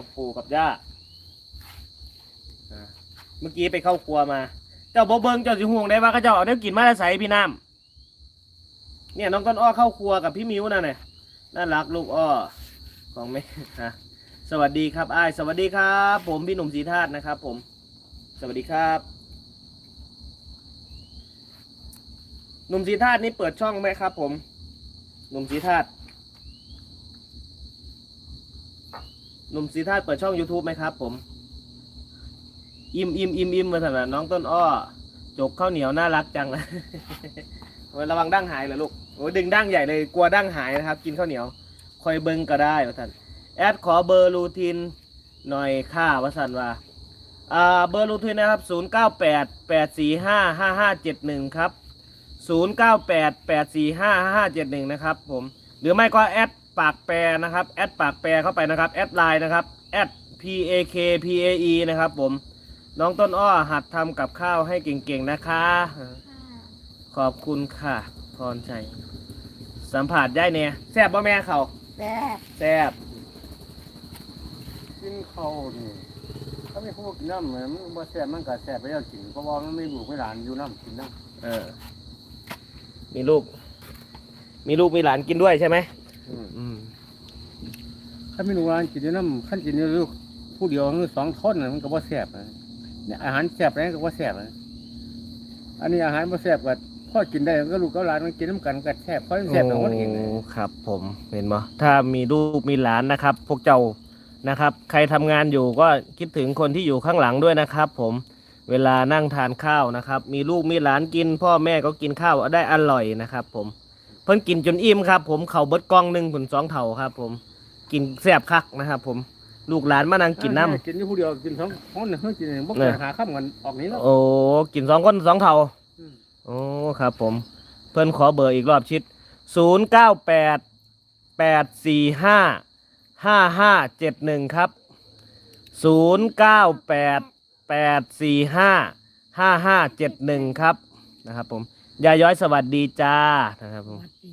กับปู่กับย่าอ่าเมื่อกี้ไปเข้าครัวมา เจ้าบ่เบิงเจ้าสิห่วงได้ว่าเขาเจ้าเอาเนื้อกินมาแล้วใส่พี่น้ำเนี่ยน้องต้อนอ้อเข้าครัวกับพี่มิวนั่นน่ะน่ารักลูกอ้อของแม่ฮะสวัสดีครับอ้ายสวัสดีครับ ผมพี่หนุ่มสีธาตุนะครับ ผม สวัสดีครับหนุ่มสีธาตุนี่เปิดช่องไหมครับ ผมหนุ่มสีธาตุ หนุ่มสีธาตุเปิดช่อง YouTube ไหมครับผม อิมอิมอิมอิมมาถนัดน้องต้นอ้อ จกข้าวเหนียวน่ารักจังนะโอ้ยระวังดั้งหายเหรอลูก โอ้ยดึงดั้งใหญ่เลยกลัวดั้งหายนะครับ กินข้าวเหนียว คอยเบิ้งก็ได้ว่าท่านแอดขอเบอร์รูทินหน่อยค่าว่าสันว่าเบอร์รูทินนะครับ 0 9 8 8 4 5 5 5 7 1 ครับ 0 9 8 8 4 5 5 5 7 1 นะครับผม หรือไม่ก็แอด ปากแปรนะครับแอดปากแปรเข้าไปนะครับแอดไลน์นะครับแอด p a k p a e นะครับผมน้องต้นอ้อหัดทำกับข้าวให้เก่งๆนะคะ ขอบคุณค่ะ พรใจสัมผัสได้เนี่ยแซ่บบ่แม่เขาแซ่บแซ่บกินข้าวนี่ถ้าไม่พูดกินน้ำมันมันบ่แซ่บมันก็แซ่บไปแล้วกินเพราะว่ามันไม่ลูกไม่หลานอยู่น้ำกินน้เออมีลูก มีลูกมีหลานกินด้วยใช่ไหมำ อืมข้าไม่ลูกหลานกินอยู่น้ำขั้นกินอยู่ลูกผู้เดียวหรือสองคนน่ะมันก็บ่แซ่บนะเนี่ยอาหารแซ่บอะไรก็บ่แซ่บนะอันนี้อาหารบ่แซ่บก็พ่อกินได้ก็ลูกก็หลานมันกินน้ำกันก็แซ่บเพราะมันแซ่บของคนเองนะโอ้ครับ ผมเห็นบ่ถ้ามีลูกมีหลานนะครับ พวกเจ้านะครับ ใครทำงานอยู่ก็คิดถึงคนที่อยู่ข้างหลังด้วยนะครับ ผมเวลานั่งทานข้าวนะครับ มีลูกมีหลานกิน พ่อแม่ก็กินข้าวได้อร่อยนะครับ ผม พิ่นกินจนอิ่มครับ ผมเข่าเบิดกล่องหนึ่งผลสองเท่าครับ ผมกินแซ่บคักนะครับ ผมลูกหลานมานั่งกินน้ำกินอยู่ผู้เดียวกินสองคนน่ะเพิ่งกินเองบ่เนี่เคยยหาข้ามกันออกนี้แล้วโอ้กินสองคนสองเท่าอืมโอ้ครับ ผม เพิ่นขอเบอร์อีกรอบชิดศูนย์เก้าแปดแปดสี่ห้าห้าห้าเจ็ดหนึ่งครับศูนย์เก้าแปดแปดสี่ห้าห้าห้าเจ็ดหนึ่งครับนะครับ ผม ยายย้อยสวัสดีจ้านะครับผมวัดดี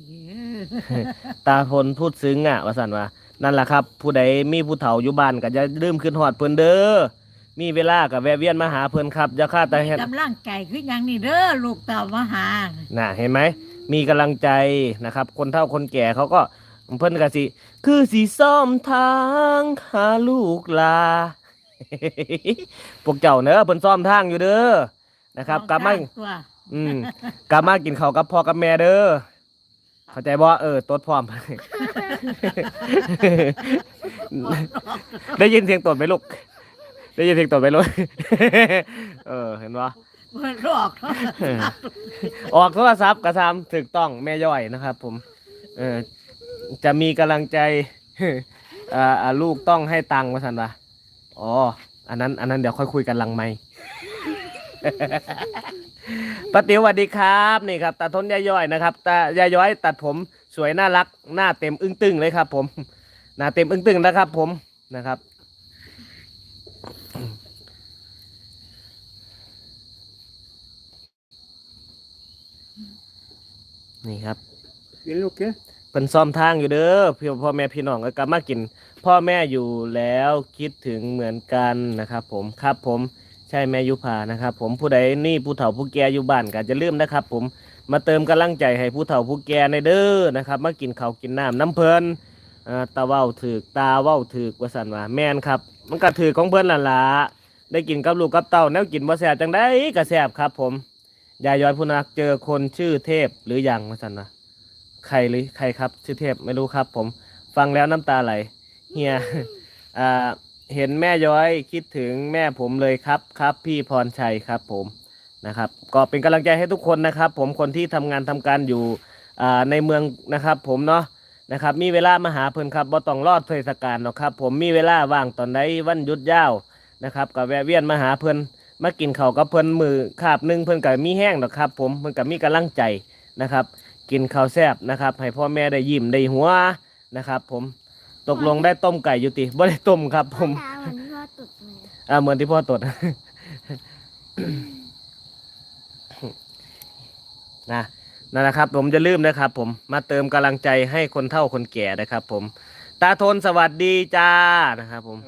ตาพลพูดซึ้งอะว่าสันว่า นั่นแหละครับ ผู้ใดมีผู้เฒ่าอยู่บ้านก็จะลืมขึ้นหอดเพิ่นเด้อมีเวลากับแวะเวียนมาหาเพิ่นครับอย่าฆ่าแต่เฮ็ดกำลังใจคืออย่างนี้เด้อลูกเต่ามาหา น่ะเห็นไหม มีกำลังใจนะครับ คนเฒ่าคนแก่เขาก็เพิ่นก็สิ คือสีซ่อมทางหาลูกลาพวกเจ้าเนอะเพิ่นซ่อมทางอยู่เด้อนะครับกลับมาตัว อืมกลับมากินข้าวกับพ่อกับแม่เด้อเข้าใจบ่เออตดพร้อม ได้ยินเสียงตดไหมลูกได้ยินเสียงตดไหมลูก เออ เห็นบ่เพิ่นรอกออกโทรศัพท์กระทำถูกต้องแม่ย่อยนะครับ ผม เออจะมีกำลังใจ อ่าอ่าลูกต้องให้ตังค์มาสันวะอ๋อ อันนั้น อันนั้นเดี๋ยวค่อยคุยกันหลังไม่ ป้าติ๋วสวัสดีครับนี่ครับตาทนยายย่อยนะครับตายายย้อยตัดผมสวยน่ารักหน้าเต็มอึ้งตึงเลยครับ ผมหน้าเต็มอึ้งตึงนะครับ ผมนะครับ นี่ครับกินลูกกินเป็นซ่อมทางอยู่เด้อพี่พ่อแม่พี่น้องก็กลับมากิน พ่อแม่อยู่แล้วคิดถึงเหมือนกันนะครับ ผมครับผม ใช่แม่ยุพานะครับ ผมผู้ใดนี่ผู้เฒ่าผู้แก่อยู่บ้านก็จะลืมนะครับ ผมมาเติมกำลังใจให้ผู้เฒ่าผู้แก่ในเด้อนะครับมากินข้าวกินน้ำน้ำเพลินตาเว้าถือตาเว้าถือว่าสันว่าแม่นครับ มันก็ถือของเพิ่นละละได้กินกับลูกกับเต้าแนวกินบ่แซ่บจังได้ก็แซบครับ ผมยายย้อยผู้นักเจอคนชื่อเทพหรือยังว่าสันว่าใครหรือใครครับ ชื่อเทพไม่รู้ครับ ผม ฟังแล้วน้ำตาไหลเฮียอ่า เห็นแม่ย้อยคิดถึงแม่ผมเลยครับครับ พี่พรชัยครับผมนะครับ ก็เป็นกำลังใจให้ทุกคนนะครับ ผมคนที่ทำงานทำการอยู่ในเมืองนะครับ ผมเนาะนะครับ มีเวลามาหาเพิ่นครับบ่ต้องรอดเทศกาลหรอกครับ ผมมีเวลาว่างตอนใดวันหยุดยาวนะครับก็แวะเวียนมาหาเพิ่นมากินข้าวกับเพิ่นมือคาบหนึงเพิ่นก็มีแห้งหรอกครับ ผมเพิ่นก็มีกำลังใจนะครับ กินข้าวแซ่บนะครับ ให้พ่อแม่ได้ยิ้มได้หัวนะครับ ผม ตกลงได้ต้มไก่อยู่ติบ่ได้ต้มครับ ผมตาเหมือนว่าตุดเลย อ่าเหมือนที่พ่อตด นะนั่นแหละครับ ผมจะลืมนะครับ ผมมาเติมกำลังใจให้คนเฒ่าคนแก่นะครับ ผม ตาทนสวัสดีจ้านะครับ ผม